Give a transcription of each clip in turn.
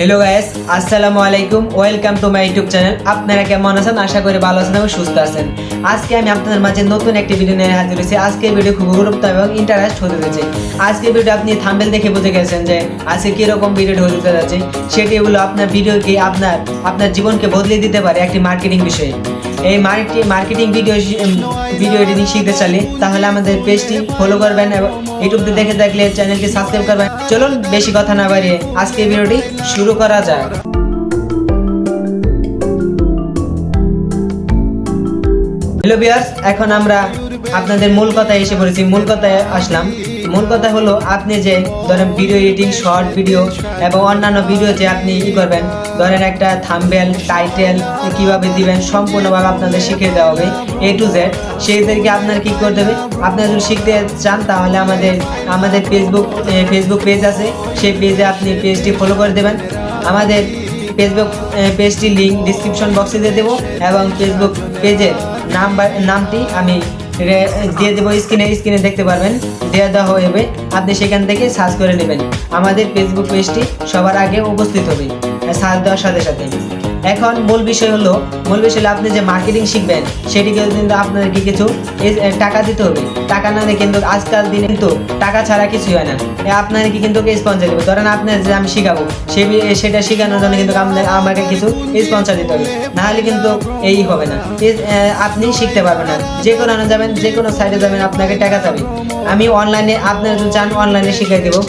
Hello guys আসসালামু আলাইকুম welcome to my YouTube channel আপনারা কেমন আছেন? আশা করি ভালো আছেন এবং সুস্থ আছেন। আজকে আমি আপনাদের মাঝে নতুন একটি ভিডিও নিয়ে হাজির হয়েছি। আজকে ভিডিও খুব গুরুত্ব এবং ইন্টারেস্ট হতে যাচ্ছে আজকে ভিডিও আপনি থাম্বেল দেখে বুঝে গেছেন যে আজকে কীরকম ভিডিও হতে যাচ্ছে সেটি হলো আপনার ভিডিওকে আপনার আপনার জীবনকে বদলে দিতে পারে একটি মার্কেটিং বিষয়ে। এই marketing marketing video video editing শিখতে চাইলে তাহলে আমাদের পেজটি ফলো করবেন এবং ইউটিউবতে দেখে থাকলে চ্যানেলটি সাবস্ক্রাইব করবেন। চলুন বেশি কথা না বাড়িয়ে আজকে ভিডিওটি শুরু করা যাক। হ্যালো বিয়ার্স এখন আমরা আপনাদের মূল কথায় এসে পড়েছি। মূল কথায় আসলাম। মূল কথা হলো, আপনি যে ধরেন ভিডিও এডিটিং শর্ট ভিডিও এবং অন্যান্য ভিডিও যে আপনি ই করবেন, ধরেন একটা থাম্বেল টাইটেল কীভাবে দিবেন, সম্পূর্ণভাবে আপনাদের শিখিয়ে দেওয়া হবে এ টু জেড সেইদেরকে আপনার কি করতে হবে? আপনারা যদি শিখতে চান, তাহলে আমাদের আমাদের ফেসবুক ফেসবুক পেজ আছে। সেই পেজে আপনি পেজটি ফলো করে দেবেন। আমাদের ফেসবুক পেজটির লিঙ্ক ডিসক্রিপশন বক্সে দিয়ে দেবো এবং ফেসবুক পেজের নাম বা- নামটি আমি দিয়ে দেবো স্ক্রিনে স্ক্রিনে দেখতে পারবেন। দেওয়া দেওয়া হবে আপনি সেখান থেকে সার্চ করে নেবেন। আমাদের ফেসবুক পেজটি সবার আগে উপস্থিত হবে। সার্চ দেওয়ার সাথে সাথে। এখন মূল বিষয় হলো, মূল বিষয় হলো আপনি যে মার্কেটিং শিখবেন, সেটিকে কিন্তু আপনাদেরকে কিছু টাকা দিতে হবে। টাকা না দিয়ে কিন্তু আজকাল দিনে কিন্তু টাকা ছাড়া কিছুই হয় না। এ আপনাদেরকে কিন্তু স্পন্সার দেবে। ধরেন আপনার যে আমি শিখাবো, সে সেটা শেখানোর জন্য কিন্তু আমাকে কিছু স্পন্সার দিতে হবে। নাহলে কিন্তু এই হবে না। আপনি শিখতে পারবেন না। যে কোনো যাবেন, যে কোনো সাইডে যাবেন, আপনাকে টাকা যাবে আমি অনলাইনে আপনারা যদি চান অনলাইনে শিখিয়ে দেবো।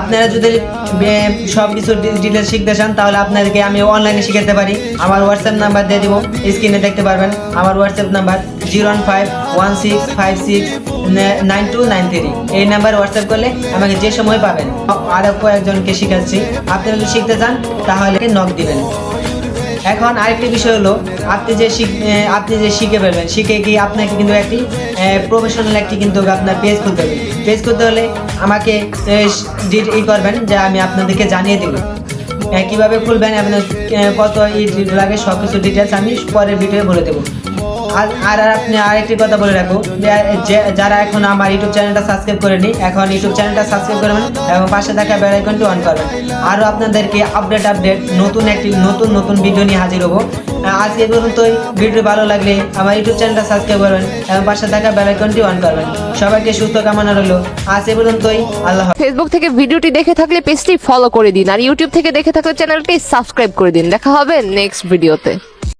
আপনারা যদি সব কিছু ডিটেলস শিখতে চান, তাহলে আপনাদেরকে আমি অনলাইনে শিখাতে পারি। আমার হোয়াটসঅ্যাপ নাম্বার দিয়ে দেবো। স্ক্রিনে দেখতে পারবেন। আমার WhatsApp number zero one five one six five six nine two nine three এই নাম্বার হোয়াটসঅ্যাপ করলে আমাকে যে সময় পাবেন। আরও কয়েকজনকে শিখাচ্ছি। আপনারা যদি শিখতে চান, তাহলে নক দিবেন। এখন আরেকটি বিষয় হলো, আপনি যে শিখ আপনি যে শিখে ফেলবেন, শিখে কি আপনাকে কিন্তু একটি প্রফেশনাল একটি কিন্তু আপনার পেজ খুলতে হবে। পেজ খুলতে হলে আমাকে ই করবেন, যে আমি আপনাদেরকে জানিয়ে দেব। কীভাবে খুলবেন, আপনার কত ই লাগে সব কিছু ডিটেলস আমি পরের ভিডিও বলে দেবো। আর আর আপনি আরেকটি কথা বলে যে- যারা এখন আমার ইউটিউব চ্যানেলটা সাবস্ক্রাইব করেনি, এখন ইউটিউব চ্যানেলটা সাবস্ক্রাইব করবেন এবং পাশে থাকা বেল আইকনটি অন করবেন। আরও আপনাদেরকে আপডেট আপডেট নতুন একটি, নতুন নতুন ভিডিও নিয়ে হাজির হব। আজকে পর্যন্তই। ভিডিও ভালো লাগলে আমার ইউটিউব চ্যানেলটা সাবস্ক্রাইব করবেন এবং পাশে থাকা বেল আইকনটি অন করবেন। সবাইকে সুস্থ কামনা রইল। আজ এ পর্যন্তই। আল্লাহ ফেসবুক থেকে ভিডিওটি দেখে থাকলে পেজটি ফলো করে দিন। আর ইউটিউব থেকে দেখে থাকলে চ্যানেলটি সাবস্ক্রাইব করে দিন। দেখা হবে নেক্সট ভিডিওতে